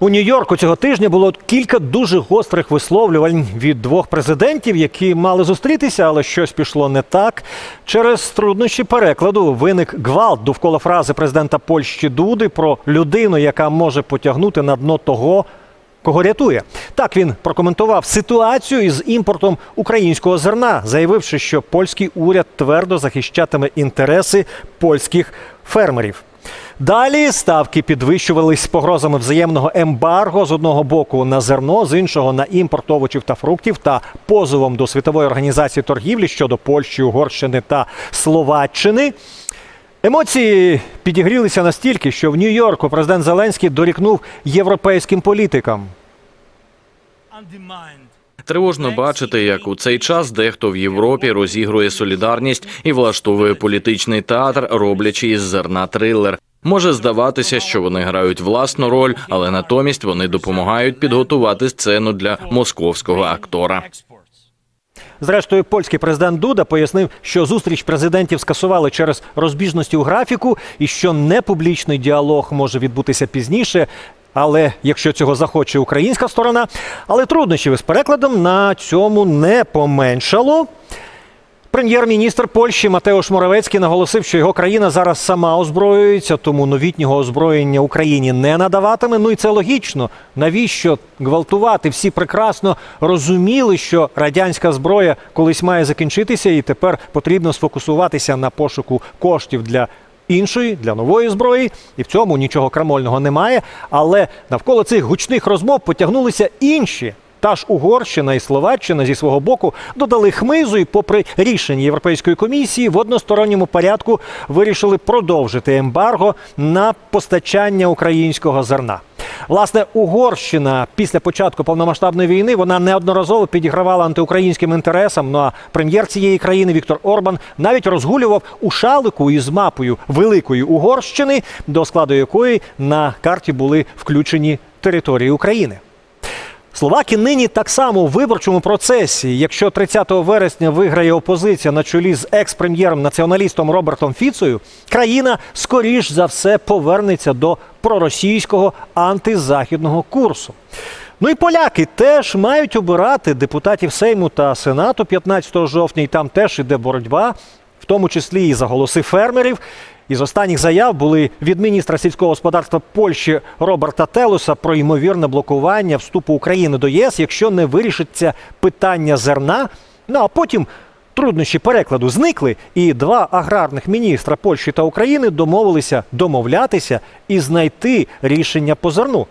У Нью-Йорку цього тижня було кілька дуже гострих висловлювань від двох президентів, які мали зустрітися, але щось пішло не так. Через труднощі перекладу виник гвалт довкола фрази президента Польщі Дуди про людину, яка може потягнути на дно того. Кого рятує так він прокоментував ситуацію із імпортом українського зерна, заявивши, що польський уряд твердо захищатиме інтереси польських фермерів. Далі ставки підвищувались з погрозами взаємного ембарго з одного боку на зерно, з іншого на імпорт овочів та фруктів та позовом до світової організації торгівлі щодо Польщі, Угорщини та Словаччини. Емоції підігрілися настільки, що в Нью-Йорку президент Зеленський дорікнув європейським політикам. Тривожно бачити, як у цей час дехто в Європі розігрує солідарність і влаштовує політичний театр, роблячи із зерна трилер. Може здаватися, що вони грають власну роль, але натомість вони допомагають підготувати сцену для московського актора. Зрештою, польський президент Дуда пояснив, що зустріч президентів скасували через розбіжності у графіку, і що непублічний діалог може відбутися пізніше. Але якщо цього захоче українська сторона, але труднощів із перекладом на цьому не поменшало. Прем'єр-міністр Польщі Матеуш Моравецький наголосив, що його країна зараз сама озброюється, тому новітнього озброєння Україні не надаватиме. Ну і це логічно. Навіщо гвалтувати? Всі прекрасно розуміли, що радянська зброя колись має закінчитися, і тепер потрібно сфокусуватися на пошуку коштів для. Іншої для нової зброї, і в цьому нічого крамольного немає. Але навколо цих гучних розмов потягнулися інші. Та ж Угорщина і Словаччина зі свого боку додали хмизу і, попри рішення Європейської комісії, в односторонньому порядку вирішили продовжити ембарго на постачання українського зерна. Власне, Угорщина після початку повномасштабної війни вона неодноразово підігравала антиукраїнським інтересам. Ну а прем'єр цієї країни Віктор Орбан навіть розгулював у шалику із мапою Великої Угорщини, до складу якої на карті були включені території України. Словаки нині так само у виборчому процесі. Якщо 30 вересня виграє опозиція на чолі з екс-прем'єром націоналістом Робертом Фіцою, країна скоріш за все повернеться до проросійського антизахідного курсу. Ну і поляки теж мають обирати депутатів Сейму та Сенату 15 жовтня, і там теж іде боротьба, тому числі і за голоси фермерів. Із останніх заяв були від міністра сільського господарства Польщі Роберта Телуса про ймовірне блокування вступу України до ЄС, якщо не вирішиться питання зерна. Ну а потім труднощі перекладу зникли, і два аграрних міністра Польщі та України домовилися домовлятися і знайти рішення по зерну.